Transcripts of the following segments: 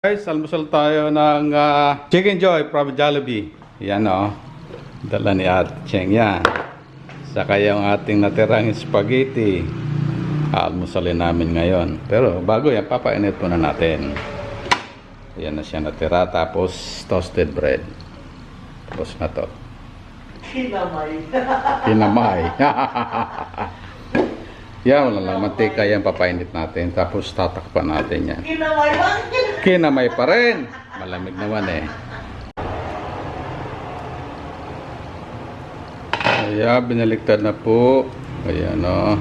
Guys, almusal tayo ng ah, Chicken Joy from Jollibee. Yan o. Dala ni Ate Cheng yan. Saka yung ating natirang spaghetti. Almusalin namin ngayon. Pero bago yan, papainit muna natin. Yan na siya natira. Tapos toasted bread. Tapos na to. Kinamay. Kinamay. yan, wala lang mantika yan. Papainit natin. Tapos tatakpan natin yan. Kinamay. Bakit kinamay? Pa rin. Malamig naman eh. Ayan, binaliktad na po. Ayan o.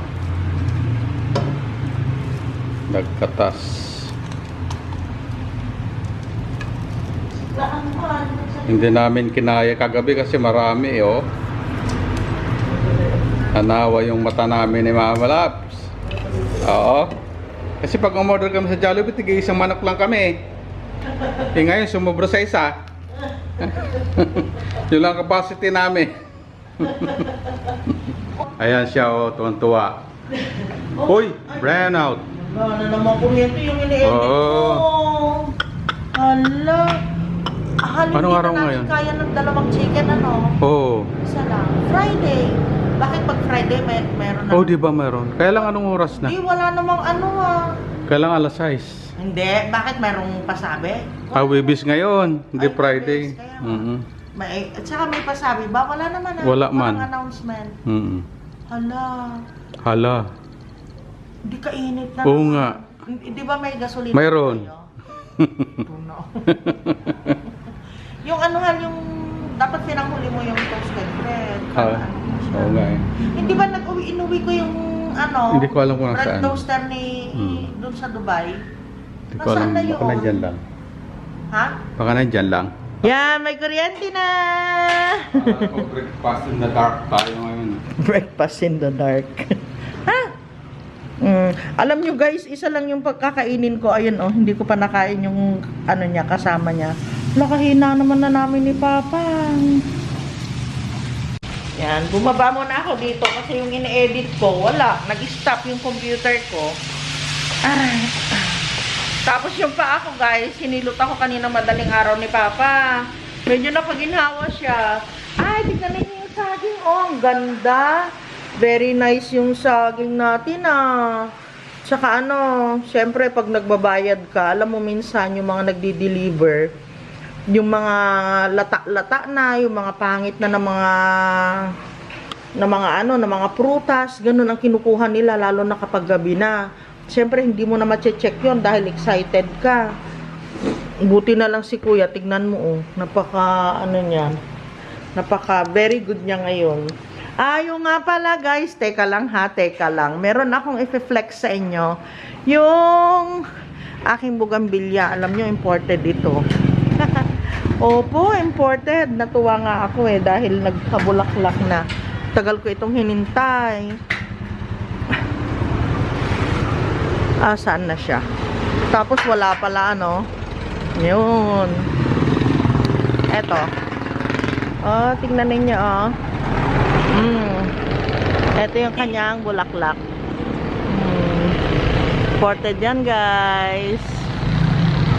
Nagkatas. Saan ba? Hindi namin kinaya kagabi kasi marami oh. Nanawa yung mata namin ni Mama Laps. Oo. Kasi pag umorder kami sa Jollibee, tigil isang manok lang kami. Eh ngayon, sumubra sa isa. Yun lang capacity namin. Ayan siya oh, tuwan-tuwa. Uy, brown out. Na naman kuryente yung ini-edit ko. Hala. Hala, Anong araw na ngayon? kaya ng dalawang chicken, ano? Oh. Isa lang. Friday. Bakit pag Friday may meron na? Oh, di ba meron? Kaya lang anong oras na? Di, wala namang ano ah. Kaya lang alas 6. Hindi. Bakit merong pasabi? Ah, Wibis ngayon, hindi Ay, Friday. Wibis, kaya nga. Mm-mm. May, at saka may pasabi ba? Wala naman ah. Wala man. Walang announcement. Mm-mm. Hala. Hala. Hindi kainit na. Oo nga. Hindi ba may gasolina? Mayroon. Tuno. yung ano hal, yung dapat pinanghuli mo yung toasted bread. Ah, Ano? Oo nga eh. Hindi ba nag-uwi, inuwi ko yung ano? Hindi ko alam kung bread nasaan. toaster ni Hmm. doon sa Dubai. Hindi ko Nasaan alam. na Baka yun? nandyan lang. Ha? Baka nandyan lang. Yan, may kuryente na! breakfast in the dark tayo ngayon. Breakfast in the dark. ha? Mm, alam nyo guys, isa lang yung pagkakainin ko. Ayun oh, hindi ko pa nakain yung ano niya, kasama niya. Nakahina naman na namin ni Papa. Yan, bumaba muna ako dito kasi yung ine-edit ko, wala. Nag-stop yung computer ko. Aray. Tapos yung pa ako guys, sinilot ako kanina madaling araw ni Papa. Medyo napaginhawa siya. Ay, tignan ninyo yung saging. Oh, ang ganda. Very nice yung saging natin ah. Tsaka ano, syempre pag nagbabayad ka, alam mo minsan yung mga nagdi-deliver, yung mga lata-lata na, yung mga pangit na ng mga na mga ano, na mga prutas, ganun ang kinukuha nila lalo na kapag gabi na. Siyempre hindi mo na ma-check 'yon dahil excited ka. Buti na lang si Kuya, tignan mo oh, napaka ano niya. Napaka very good niya ngayon. Ayo nga pala guys, teka lang ha, teka lang. Meron akong i-flex sa inyo. Yung aking bugambilya, alam nyo, imported ito. Opo, imported. Natuwa nga ako eh dahil nagkabulaklak na. Tagal ko itong hinintay. Ah, saan na siya? Tapos wala pala ano. Yun. Eto. Oh, tingnan ninyo oh. Mm. Ito yung kanyang bulaklak. Mm. Imported yan guys.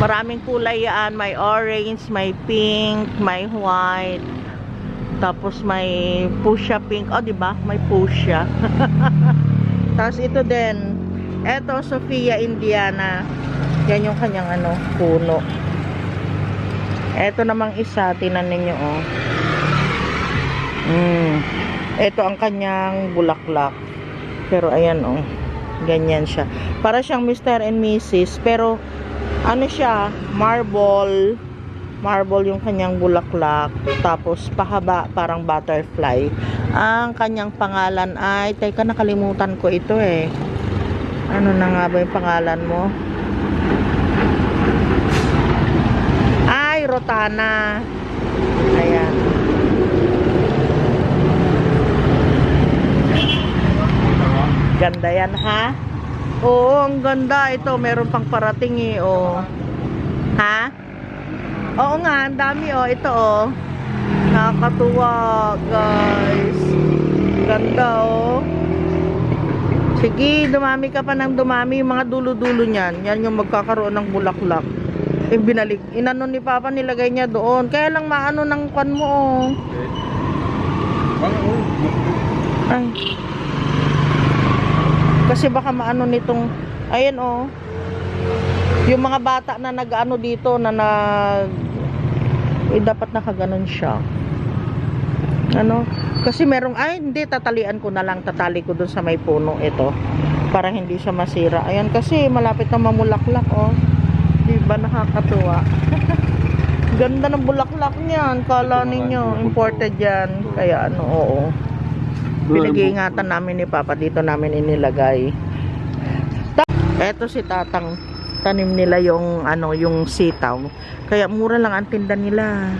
Maraming kulay yan. May orange, may pink, may white. Tapos may fuchsia pink. Oh, di ba? May fuchsia. Tapos ito din. Ito, Sofia Indiana. Yan yung kanyang ano, puno. Ito namang isa, tinan ninyo oh. Mm. Ito ang kanyang bulaklak. Pero ayan oh. Ganyan siya. Para siyang Mr. and Mrs. Pero ano siya, marble. Marble yung kanyang bulaklak. Tapos pahaba, parang butterfly. Ang kanyang pangalan ay, teka nakalimutan ko ito eh. Ano na nga ba yung pangalan mo? Ay, Rotana. Ayan. Ganda yan, ha? Oo, ang ganda. Ito, meron pang parating eh, oh. Ha? Oo nga, ang dami, oh. Ito, oh. Nakakatuwa, guys. Ganda, oh. Sige, dumami ka pa ng dumami. Yung mga dulo-dulo niyan. Yan yung magkakaroon ng bulaklak. Eh, binalik. Inano ni Papa, nilagay niya doon. Kaya lang maano ng kwan mo, oh. Ay. Kasi baka maano nitong, ayan, oh. Yung mga bata na nag-ano dito, na nag, eh, dapat nakaganon siya. Ano? Kasi merong, ay, hindi, tatalian ko na lang, tatali ko dun sa may puno, ito. Para hindi siya masira. Ayan, kasi malapit na mamulaklak, oh. Di ba nakakatuwa? Ganda ng bulaklak niyan. Kala ninyo, imported yan. Kaya ano, oo. Pinag-iingatan namin ni Papa. Dito namin inilagay. Eto si Tatang. Tanim nila yung ano, yung sitaw. Kaya mura lang ang tinda nila.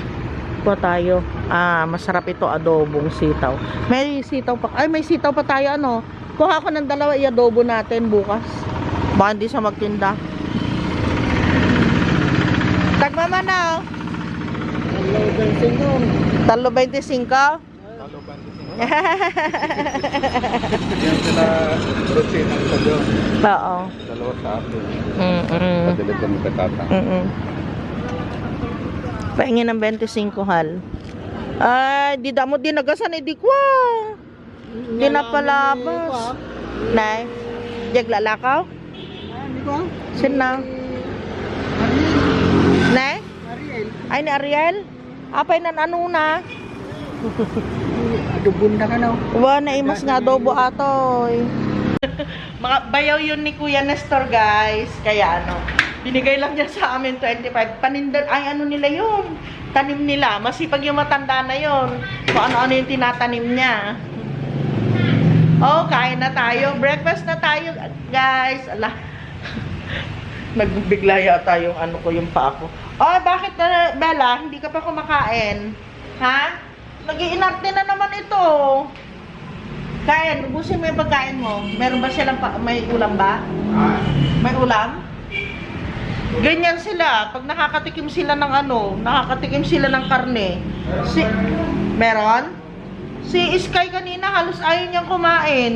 Po tayo. Ah, masarap ito adobong sitaw. May sitaw pa. Ay, may sitaw pa tayo ano. Kuha ko ng dalawa i-adobo natin bukas. Baka hindi siya magtinda. Tagmamanaw. Talo 25? Yan sila routine ang sa Diyos. Oo. Dalawa sa atin. Mm-mm. Padilig kami katata. Mm-mm. Pahingi ng 25 hal. Ay, di damo dinagasan eh, di kwa. Di na palabas. Nay, jag lalakaw? Sin na? Nay? Ay, ni Ariel? Apay ano na? Adubon na ka na. Wa na imas nga adobo atoy. Mga bayaw yun ni Kuya Nestor, guys. Kaya ano, binigay lang niya sa amin 25. Panindan, ay ano nila yun. Tanim nila. Masipag yung matanda na yun. Kung ano-ano yung tinatanim niya. Oh, kain na tayo. Breakfast na tayo, guys. Ala. Nagbigla yata yung ano ko, yung pa ako. Oh, bakit na, Bella, hindi ka pa kumakain? Ha? Nag-iinarte na naman ito. Kain, ubusin mo yung pagkain mo. Meron ba silang, pa- may ulam ba? May ulam? Ganyan sila. Pag nakakatikim sila ng ano, nakakatikim sila ng karne. Si, meron? Si Sky kanina halos ayaw niyang kumain.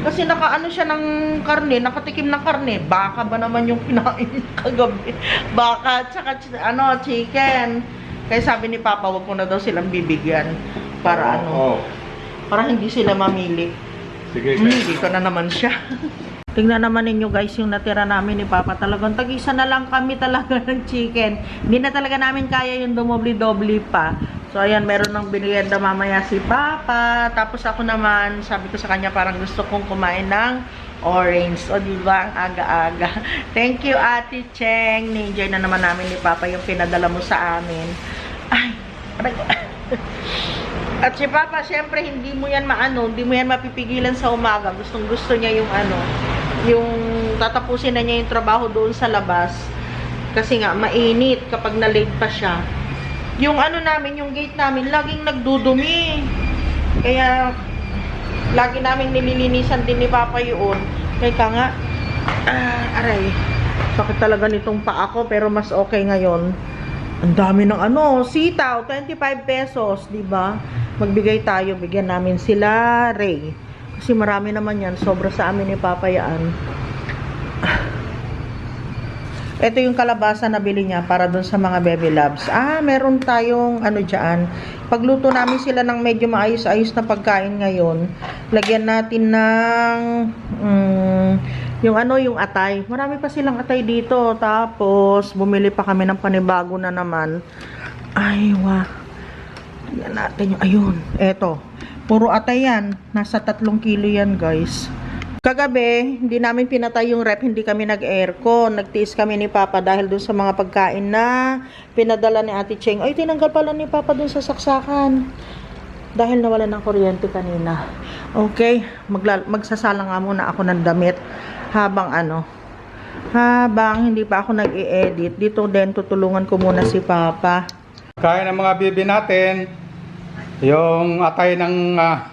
Kasi nakaano siya ng karne, nakatikim ng karne. Baka ba naman yung kinain kagabi? Baka, tsaka ano, chicken. Kaya sabi ni Papa, wag ko na daw silang bibigyan. Para ano, Oo. para hindi sila mamili. Sige, Hmm, guys. dito na naman siya. Tingnan naman ninyo guys yung natira namin ni Papa. Talagang tag-isa na lang kami talaga ng chicken. Hindi na talaga namin kaya yung dumobli-dobli pa. So ayan, meron ng binigyan mamaya si Papa. Tapos ako naman, sabi ko sa kanya parang gusto kong kumain ng orange. O di ba ang aga-aga. Thank you Ate Cheng. Ni-enjoy na naman namin ni Papa yung pinadala mo sa amin. Ay, aray ko. At si Papa, syempre, hindi mo yan maano, hindi mo yan mapipigilan sa umaga. Gustong gusto niya yung ano, yung tatapusin na niya yung trabaho doon sa labas. Kasi nga, mainit kapag na-late pa siya. Yung ano namin, yung gate namin, laging nagdudumi. Kaya, lagi namin nililinisan din ni Papa yun. Kaya ka nga, ah, aray, sakit talaga nitong paa ko, pero mas okay ngayon. Ang dami ng ano, sitaw, 25 pesos, di ba? Magbigay tayo, bigyan namin sila Ray. Kasi marami naman yan, sobra sa amin ni Papa yan. Ito yung kalabasa na bili niya para dun sa mga baby loves. Ah, meron tayong ano dyan. Pagluto namin sila ng medyo maayos-ayos na pagkain ngayon, lagyan natin ng mm, yung ano, yung atay. Marami pa silang atay dito. Tapos, bumili pa kami ng panibago na naman. Ay, wah. Yan natin yung, ayun. Eto. Puro atay yan. Nasa tatlong kilo yan, guys. Kagabi, hindi namin pinatay yung rep, hindi kami nag-aircon. Nagtiis kami ni Papa dahil dun sa mga pagkain na pinadala ni Ate Cheng. Ay, tinanggal pala ni Papa dun sa saksakan. Dahil nawala ng kuryente kanina. Okay, magla- magsasala nga muna ako ng damit habang ano, habang hindi pa ako nag-i-edit. Dito din, tutulungan ko muna si Papa. Kaya ng mga bibi natin, yung atay ng ah,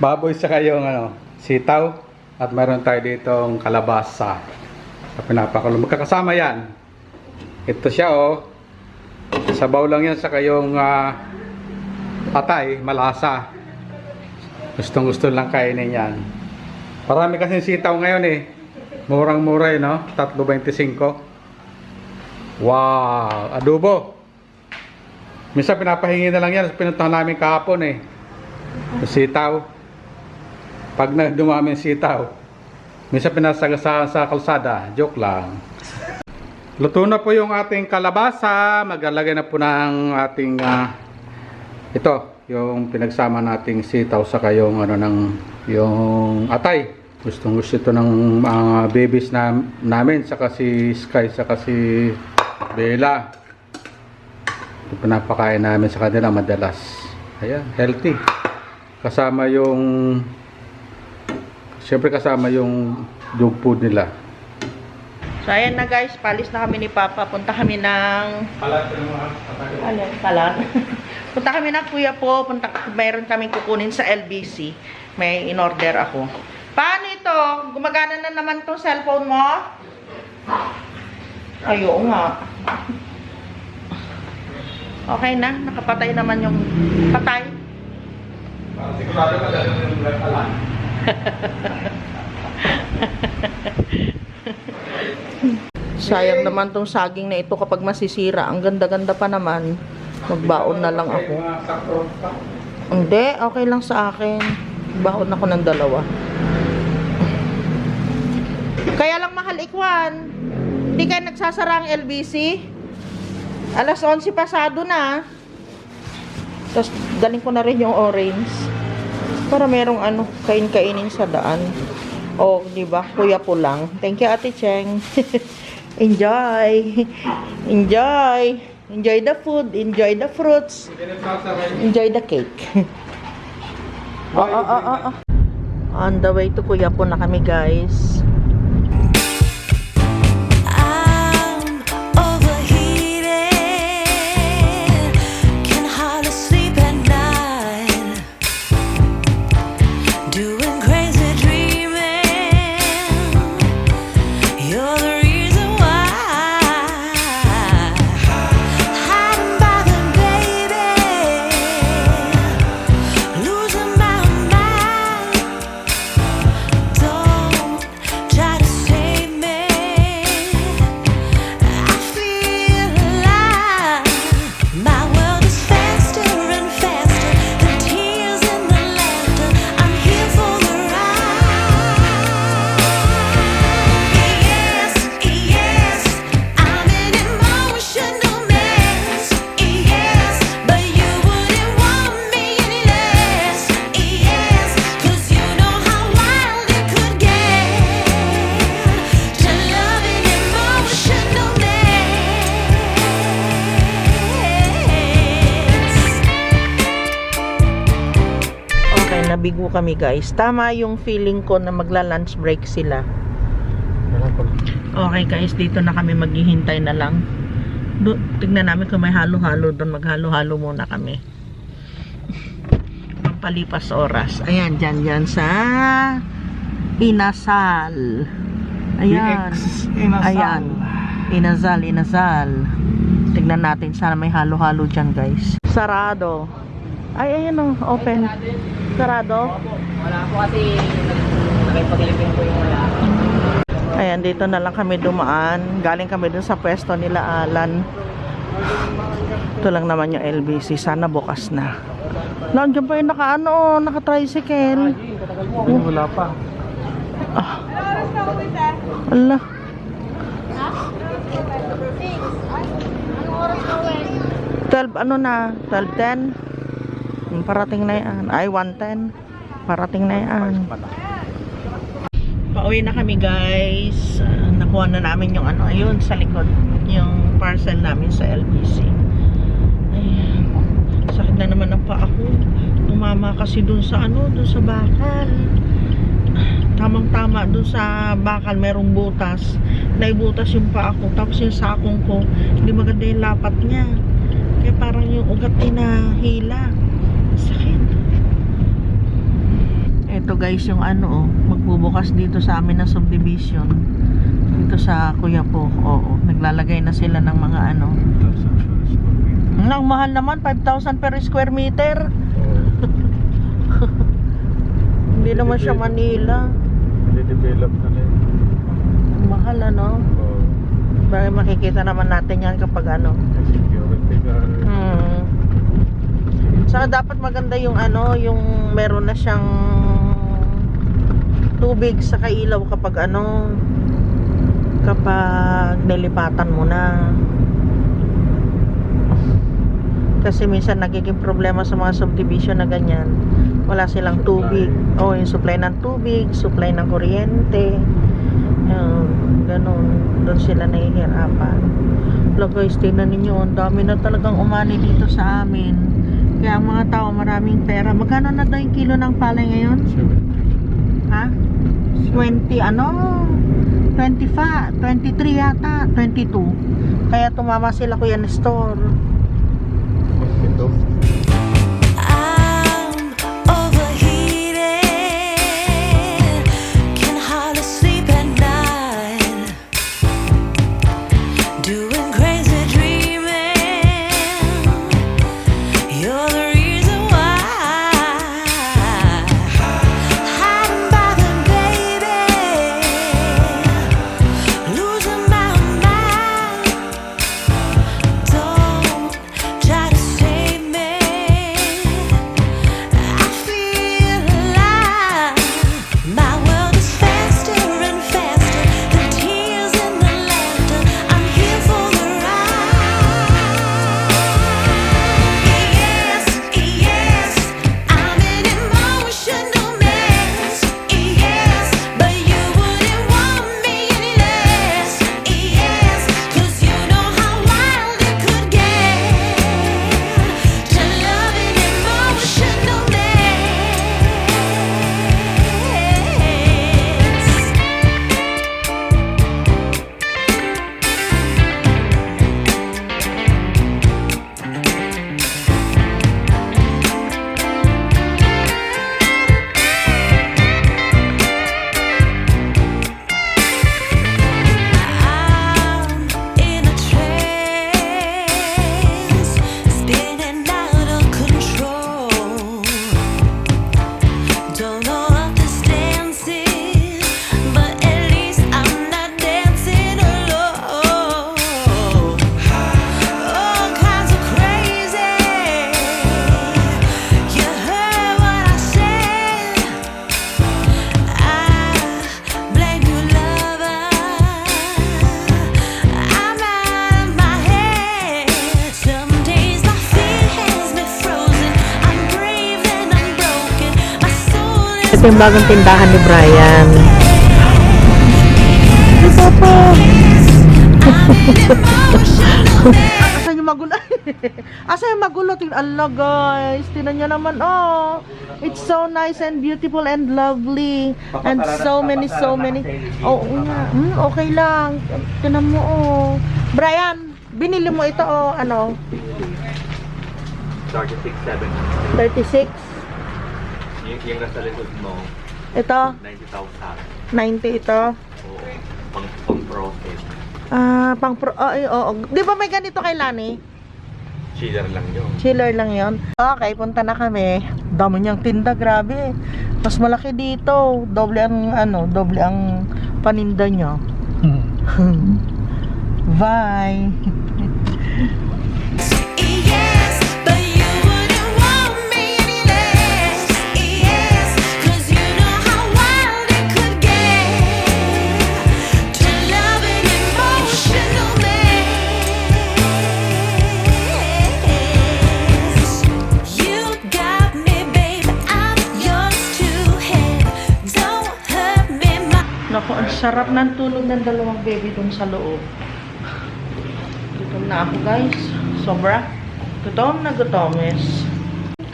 baboy sa yung ano, sitaw at meron tayo ditong kalabasa sa pinapakulo. Magkakasama yan. Ito siya oh. Sabaw lang yan sa kayong ah, atay, malasa. Gustong gusto lang kainin yan. Parami kasi sitaw ngayon eh. Murang-mura eh, no? 3.25. Wow! Adobo! Minsan pinapahingi na lang yan. Pinuntahan namin kahapon eh. Sitaw. Pag na dumami sitaw. Minsan pinasagasaan sa kalsada. Joke lang. Luto na po yung ating kalabasa. Maglalagay na po ng ating ah, ito, yung pinagsama nating sitaw saka yung ano ng yung atay. Gustong gusto ito ng mga babies na, namin saka si Sky saka si Bella. Ito pinapakain namin sa kanila madalas. Ayan, healthy. Kasama yung Siyempre kasama yung dog food nila. So, ayan na guys, palis na kami ni Papa. Punta kami ng... Ano? Kalan? punta kami ng Kuya po. Punta, mayroon kaming kukunin sa LBC. May in-order ako. Paano ito? Gumagana na naman tong cellphone mo? Ayo nga. Okay na. Nakapatay naman yung patay. Sayang naman tong saging na ito kapag masisira. Ang ganda-ganda pa naman. Magbaon na lang ako. Hindi, okay lang sa akin. Baon ako ng dalawa. Kaya lang mahal ikwan. Hindi kayo nagsasara ang LBC. Alas 11 pasado na. Tapos daling ko na rin yung orange. Para merong ano, kain-kainin sa daan. O, di ba? Kuya po lang. Thank you, Ate Cheng. Enjoy. Enjoy. Enjoy the food. Enjoy the fruits. Enjoy the cake. oh, oh, oh, oh, oh. On the way to Kuya po na kami, guys. Nabigo kami guys. Tama yung feeling ko na magla-lunch break sila. Okay guys, dito na kami maghihintay na lang. Do, tignan namin kung may halo-halo doon. Maghalo-halo muna kami. Pampalipas oras. Ayan, dyan, dyan sa Inasal. Ayan. Ayan. Inasal, Inasal. Tignan natin sana may halo-halo dyan guys. Sarado. Ay, ayan o, open. Sarado? Wala po kasi nakipag-living po yung wala. Ayan, dito na lang kami dumaan. Galing kami dun sa pwesto nila Alan. Ito lang naman yung LBC. Sana bukas na. Nandiyan pa yung naka ano, naka tricycle. Wala pa. Ah. Ala. Twelve ano na? 12.10? Hmm, Parating na yan. Ay, 1.10. Parating na yan. Pauwi na kami guys. Nakuha na namin yung ano, ayun sa likod. Yung parcel namin sa LBC. Ayan. Sakit na naman ang paa ko. Tumama kasi dun sa ano, dun sa bakal. Tamang tama dun sa bakal merong butas. Naibutas yung paa ko. Tapos yung sakong ko, hindi maganda yung lapat niya. Kaya parang yung ugat ay nahila. Sakit. Ito guys yung ano oh, magbubukas dito sa amin na subdivision. Dito sa Kuya po. Oo, naglalagay na sila ng mga ano. Ang mahal naman 5,000 per square meter. Hindi naman siya Manila. Develop na yun. Mahal ano. Oh. Baka makikita naman natin yan kapag ano. Hmm. Saka dapat maganda yung ano, yung meron na siyang tubig sa kailaw kapag ano, kapag nilipatan mo na. Kasi minsan nagiging problema sa mga subdivision na ganyan. Wala silang tubig. O, yung supply ng tubig, supply ng kuryente. Ganun. Doon sila nahihirapan. Guys, tingnan ninyo, ang dami na talagang umani dito sa amin. Kaya ang mga tao, maraming pera. Magkano na daw yung kilo ng palay ngayon? Ha? 20 ano? 25, 23 yata, 22. Kaya tumama sila kuya Nestor. Ito yung bagong tindahan ni Brian. Asan yung magulo? Asan yung magulo? Allah guys. Tingnan nyo naman, oh. It's so nice and beautiful and lovely. And so many, so many. Oo nga. Hmm, okay lang. Tingnan mo, oh. Brian, binili mo ito, oh, ano? 36, 7. 36. Yung, yung nasa likod mo, Ito, 90,000. 90 ito. Oo. Pang, pang profit. Ah, pang pro, oh, ay, oo. Di ba may ganito kay Lani? Chiller lang yun. Chiller lang yon. Okay, punta na kami. Dami niyang tinda, grabe. Mas malaki dito. Doble ang, ano, doble ang paninda niya. Bye. sarap ng tulog ng dalawang baby dun sa loob. Gutom na ako, guys. Sobra. Gutom na gutomes.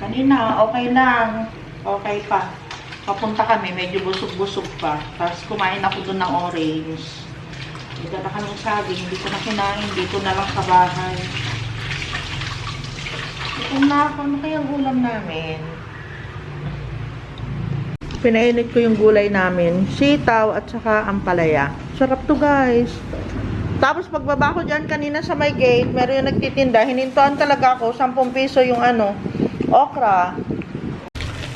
Kanina, okay lang. Okay pa. Papunta kami, medyo busog-busog pa. Tapos kumain ako dun ng orange. Dito na kami saging, hindi ko na kinain, dito na lang sa bahay. Gutom na ako, ano kayang ulam namin? Pinainit ko yung gulay namin. Sitaw at saka ampalaya. Sarap to guys. Tapos pagbaba ko dyan kanina sa my gate, meron yung nagtitinda. Hinintoan talaga ako. 10 piso yung ano, okra.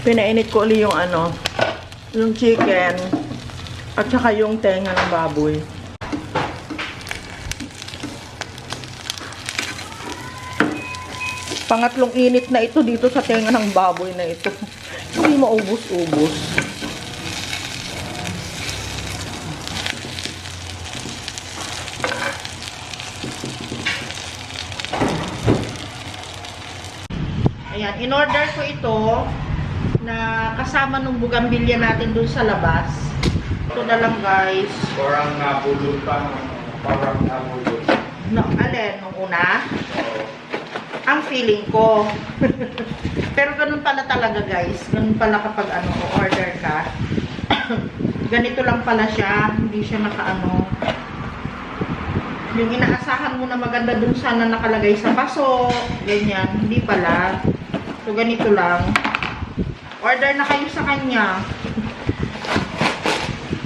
Pinainit ko ulit yung ano, yung chicken. At saka yung tenga ng baboy. pangatlong init na ito dito sa tenga ng baboy na ito. Hindi maubos-ubos. In-order ko ito na kasama nung bugambilya natin dun sa labas. Ito na lang guys. Parang nabulol pa. Parang nabulol. No, alin, nung una? Ang feeling ko. Pero ganun pala talaga guys. Ganun pala kapag ano, order ka. Ganito lang pala siya. Hindi siya nakaano. Yung inaasahan mo na maganda dun sana nakalagay sa paso. Ganyan. Hindi pala. So, ganito lang. Order na kayo sa kanya.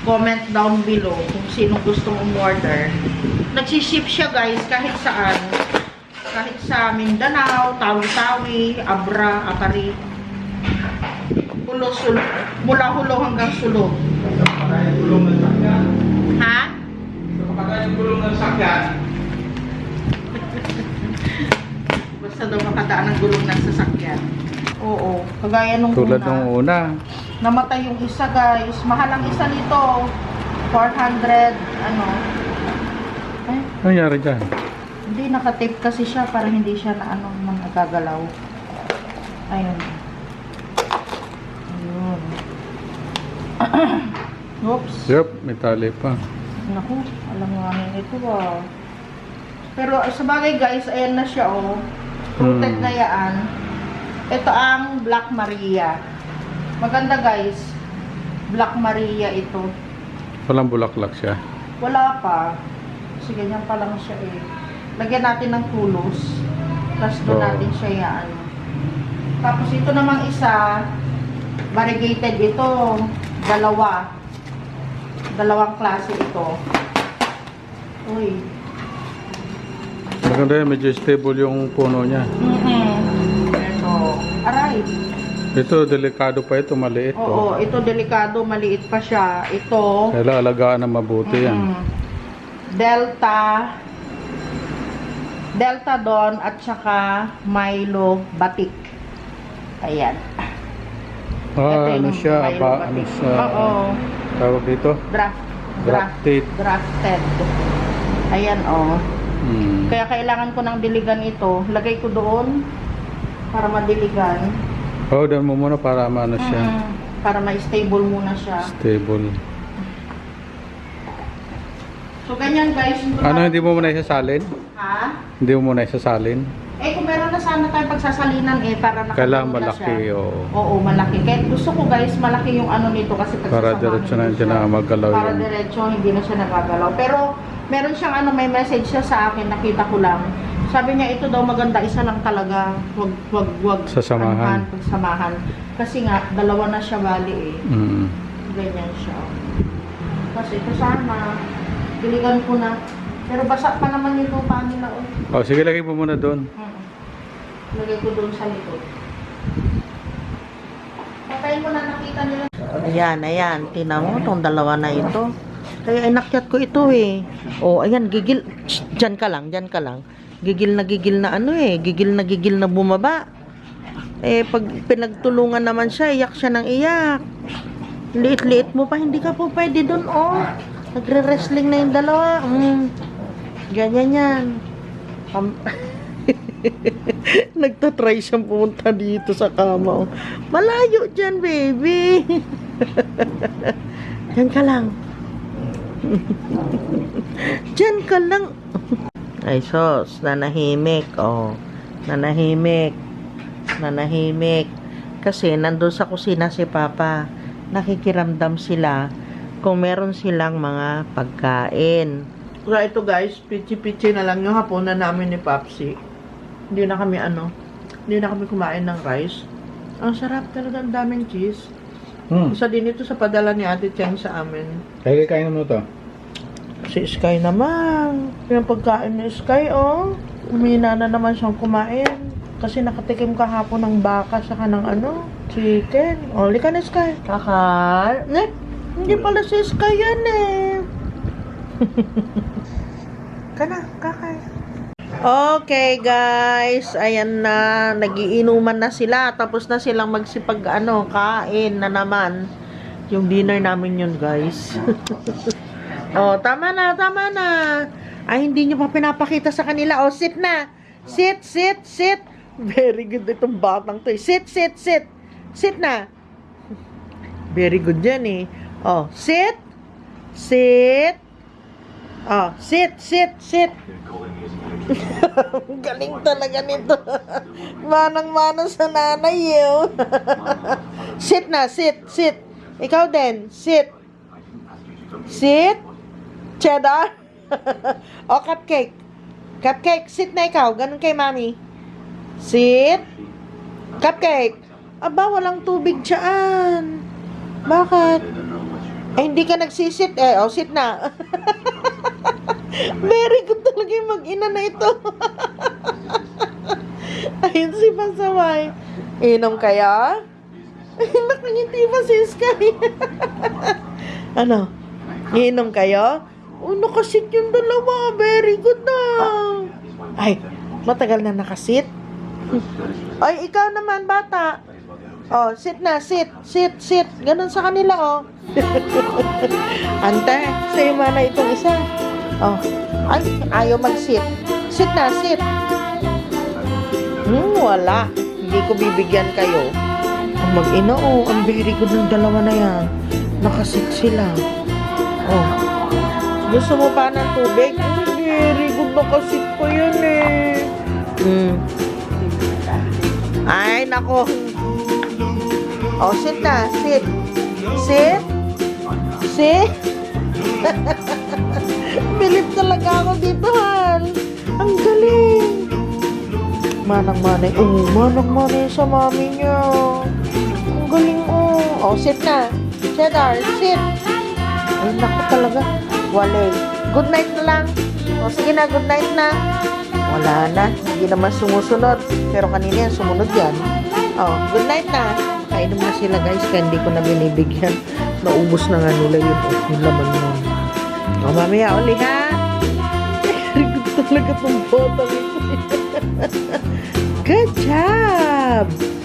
Comment down below kung sino gustong umorder. Nagsiship siya guys kahit saan. Kahit sa Mindanao, Tawi-Tawi, Abra, Akari. Hulo, sulo. Mula hulo hanggang sulog. Kapag yung gulong ng sakyan. Ha? Kapag yung gulong ng sakyan. Basta daw makadaan ng gulong ng sasakyan. Oo. Kagaya nung Tulad una. ng una. Namatay yung isa guys. Mahal ang isa nito. 400, ano. Ay, Ano nangyari dyan? hindi nakatape kasi siya para hindi siya na ano man nagagalaw. Ayun. Ayun. Oops. Yup, may tali pa. Naku, alam nga nyo ito ah. Pero sa bagay guys, ayan na siya oh. Rooted Hmm. na yan. Ito ang Black Maria. Maganda guys. Black Maria ito. Walang bulaklak siya. Wala pa. Kasi ganyan pa lang siya eh. Lagyan natin ng tulos. Tapos doon Oo. natin siya yan. Tapos ito namang isa, variegated ito. Dalawa. Dalawang klase ito. Uy. Maganda yan, medyo stable yung puno niya. Mm-hmm. Ito. Aray. Ito, delikado pa ito, maliit Oo, to. ito delikado, maliit pa siya. Ito. Kailangan alagaan ng mabuti yan. Mm. Delta Delta Don at saka Milo Batik. Ayan. Ah, ano siya, Milo ba, Batik. ano siya, Oo. tawag dito? Draft. Grafted. Drafted. Ayan, oh. Hmm. Kaya kailangan ko ng diligan ito. Lagay ko doon para madiligan. Oh, dan mo muna para maano siya. Mm, para ma-stable muna siya. Stable. So, ganyan guys. Ano, hindi mo muna isasalin? Ha? Hindi mo muna isasalin? Eh, kung meron na sana tayo pagsasalinan eh, para nakatulog Kailangan malaki, siya. oo. Oo, malaki. Kaya gusto ko guys, malaki yung ano nito kasi Para pagsasamahin diretso na hindi na magalaw Para yung... diretso, hindi na siya nagagalaw. Pero, meron siyang ano, may message siya sa akin, nakita ko lang. Sabi niya, ito daw maganda, isa lang talaga. Wag, wag, wag. Sasamahan. anuhan, pagsamahan. Kasi nga, dalawa na siya bali eh. Mm. Ganyan siya. Kasi ito sana, diligan ko na. Pero basa pa naman yung lupa nila. Oh. Oh, sige, lagay mo muna doon. Mm. Lagay ko doon sa likod. Patayin ko na nakita nila. Ayan, ayan. Tingnan mo itong dalawa na ito. Kaya inakyat ko ito eh. O, oh, ayan, gigil. Shh, Diyan ka lang, diyan ka lang. Gigil na gigil na ano eh. Gigil na gigil na bumaba. Eh, pag pinagtulungan naman siya, iyak siya ng iyak. Liit-liit mo pa, hindi ka po pwede doon, oh. Nagre-wrestling na yung dalawa. Mm. Ganyan yan. Pam- Nagtatry siyang pumunta dito sa kama. oh. Malayo dyan, baby. Diyan ka lang. Diyan ka lang. Ay, sos. Nanahimik, oh. Nanahimik. Nanahimik. Kasi nandun sa kusina si Papa. Nakikiramdam sila kung meron silang mga pagkain. Kaya ito guys, pichi-pichi na lang yung hapunan namin ni Papsi. Hindi na kami ano, hindi na kami kumain ng rice. Ang sarap talaga, ang daming cheese. Hmm. Isa din ito sa padala ni Ate Cheng sa amin. Kaya kain mo to. Si Sky naman. Yung pagkain ni Sky, oh. Umina na naman siyang kumain. Kasi nakatikim kahapon ng baka saka ng ano, chicken. O, ka na Sky. Kakal. Ne, hindi pala si Sky yan eh. Kana, kakay. Okay, guys. Ayan na. Nagiinuman na sila. Tapos na silang magsipag, ano, kain na naman. Yung dinner namin yun, guys. oh, tama na, tama na. Ay, hindi nyo pa pinapakita sa kanila. Oh, sit na. Sit, sit, sit. Very good itong batang to. eh. Sit, sit, sit. Sit na. Very good yan eh. Oh, sit. Sit. Oh, sit, sit, sit. Galing talaga nito. Manang-manang sa nanay eh. oh. sit na, sit, sit. Ikaw din, sit. Sit. Cheddar. o, cupcake. Cupcake, sit na ikaw. Ganun kay mami. Sit. Cupcake. Aba, walang tubig dyan. Bakit? Eh, hindi ka nagsisit eh. O, sit na. Very good talaga yung mag-ina na ito. Ayun si Pasaway. Inom kaya? Nakangiti pa si Sky. ano? Inom kayo? Oh, nakasit yung dalawa. Very good na. Ay, matagal na nakasit. Ay, ikaw naman, bata. Oh, sit na, sit, sit, sit. Ganun sa kanila, oh. Ante, sa'yo mana itong isa. Oh, ay, ayaw mag-sit. Sit na, sit. Hmm, wala. Hindi ko bibigyan kayo. Ang mag-ina, oh, ang very good ng dalawa na yan. Nakasit sila. Oh. Gusto mo pa ng tubig? Ay, very good. Nakasit ko yan eh. Hmm. Ay, nako. Oh, sit na. Sit. Sit. Sit. Bilip talaga ako dito. Ang galing. Manang-manay. Oh, manang-manay sa mami niya. Ang galing, oh. Oh, sit na. Cheddar, sit. Ay, naku talaga. Wale. Good night na lang. O, sige na, good night na. Wala na. Hindi naman sumusunod. Pero kanina yan, sumunod yan. Oh, good night na. Kainom na sila guys, kaya hindi ko na binibigyan. Naubos na nga nila. Oh, yung laman nun. O, mamaya uli ha. Good talaga itong bottle. Good job!